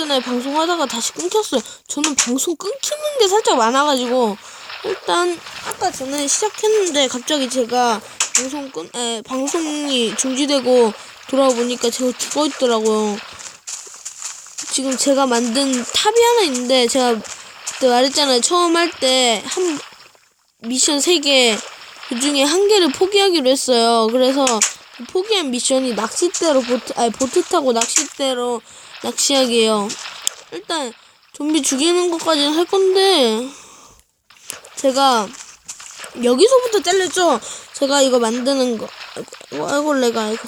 전에 방송하다가 다시 끊겼어요. 저는 방송 끊기는 게 살짝 많아가지고 일단 아까 전에 시작했는데 갑자기 제가 방송 끈, 에, 방송이 중지되고 돌아와 보니까 제가 죽어 있더라고요. 지금 제가 만든 탑이 하나 있는데 제가 그때 말했잖아요. 처음 할 때 한 미션 3개 그 중에 한 개를 포기하기로 했어요. 그래서 그 포기한 미션이 낚싯대로 보트 아니 보트 타고 낚싯대로 낚시하기예요. 일단 좀비 죽이는 것까지는 할 건데 제가 여기서부터 잘렸죠. 제가 이거 만드는 거 아이고 아이고 내가 아이고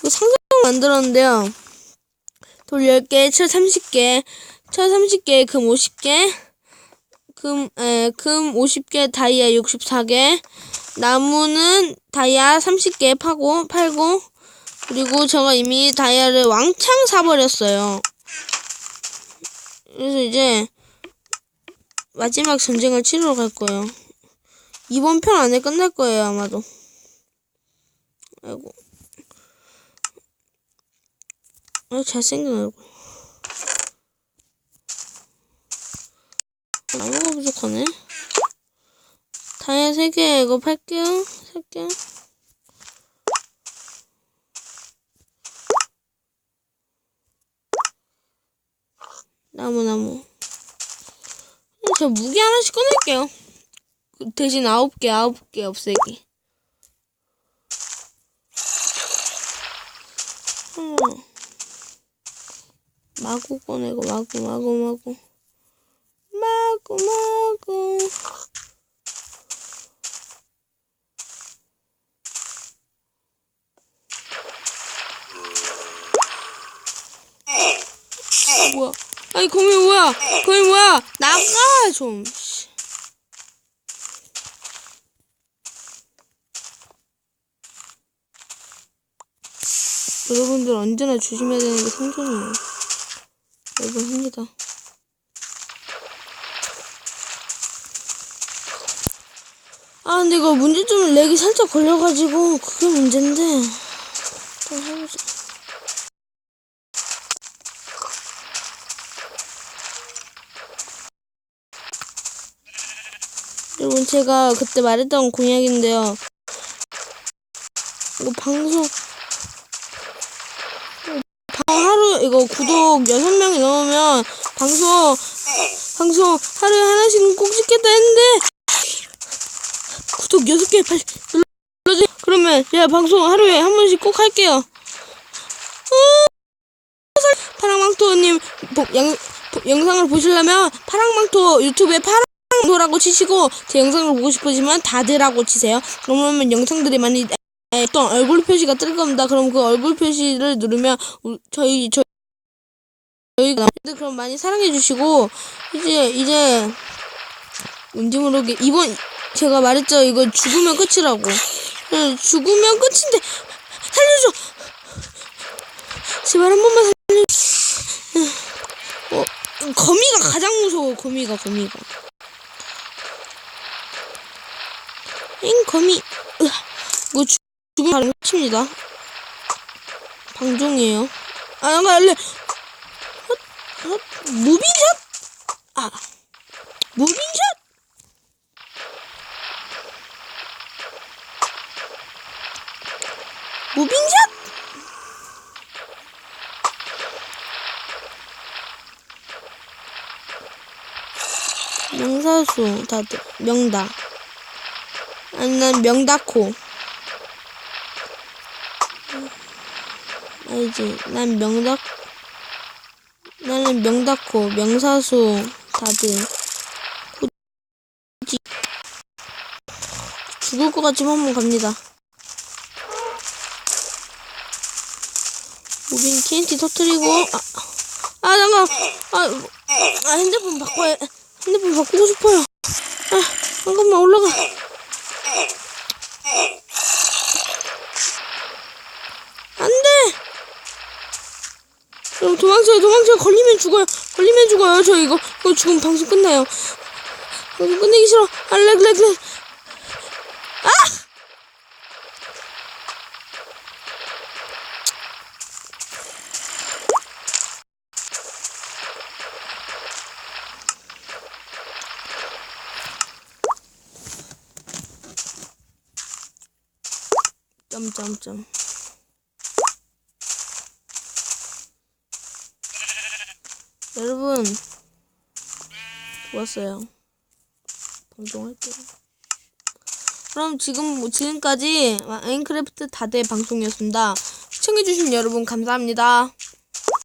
이거 상자를 만들었는데요. 돌 10개, 철 30개, 철 30개, 금 50개, 금, 에, 금 50개, 다이아 64개, 나무는 다이아 30개 파고, 팔고, 그리고 제가 이미 다이아를 왕창 사버렸어요. 그래서 이제, 마지막 전쟁을 치르러 갈 거예요. 이번 편 안에 끝날 거예요, 아마도. 아이고. 아, 잘생긴 얼굴. 나무가 부족하네. 다이아 3개 이거 팔게요. 3개. 나무, 나무. 저 무기 하나씩 꺼낼게요. 그 대신 9개, 9개 없애기. 음. 마구 꺼내고, 마구, 마구, 마구. 마구, 마구. 뭐야? 아니 거미 뭐야? 거미 뭐야? 나가 좀. 씨. 여러분들 언제나 조심해야 되는 게 생존이에요. 여러분 합니다. 아 근데 이거 문제점은 렉이 살짝 걸려가지고 그게 문제인데. 또 해보자. 여러분 제가 그때 말했던 공약인데요. 이거 방송 방 하루 이거 구독 6명이 넘으면 방송 방송 하루에 하나씩은 꼭 찍겠다 했는데 구독 6개 빨리 눌러주세요. 그러면 제가 방송 하루에 한 번씩 꼭 할게요. 어, 파랑망토님 영상을 보시려면 파랑망토 유튜브에 파랑 망토라고 치시고 제 영상을 보고 싶으시면 다들하고 치세요. 그러면 영상들이 많이 에, 어떤 얼굴 표시가 뜰 겁니다. 그럼 그 얼굴 표시를 누르면 우- 저희 저 저희가 그럼 많이 사랑해 주시고 이제 이제 왠지 모르게 이번 제가 말했죠. 이거 죽으면 끝이라고. 응, 죽으면 끝인데 살려줘! 제발 한 번만 살려 어, 거미가 가장 무서워. 거미가 거미가 잉 거미. 으아, 이거 죽- 죽으면 바로 끝입니다. 방종이에요. 아 나가 할래 무빙샷? 아 무빙샷? 무빙샷? 명사수 다들. 명다 난 명다코. 알지? 난 명다 나는 명다코 명사수 다들. 굳이. 죽을 것 같지만 한번 갑니다. 무빙 TNT 터트리고 아, 아 잠깐 아, 아 핸드폰 바꿔야 핸드폰 바꾸고 싶어요. 아 잠깐만 올라가 안돼! 여러분 도망쳐요 도망쳐요. 걸리면 죽어요. 걸리면 죽어요 저 이거. 이거 죽으면 방송 끝나요. 방송 끝내기 싫어. 알렉렉렉. 아 점점점. 여러분 좋았어요. 방송할게요. 그럼 지금 뭐 지금까지 마인크래프트 다대 방송이었습니다. 시청해주신 여러분 감사합니다.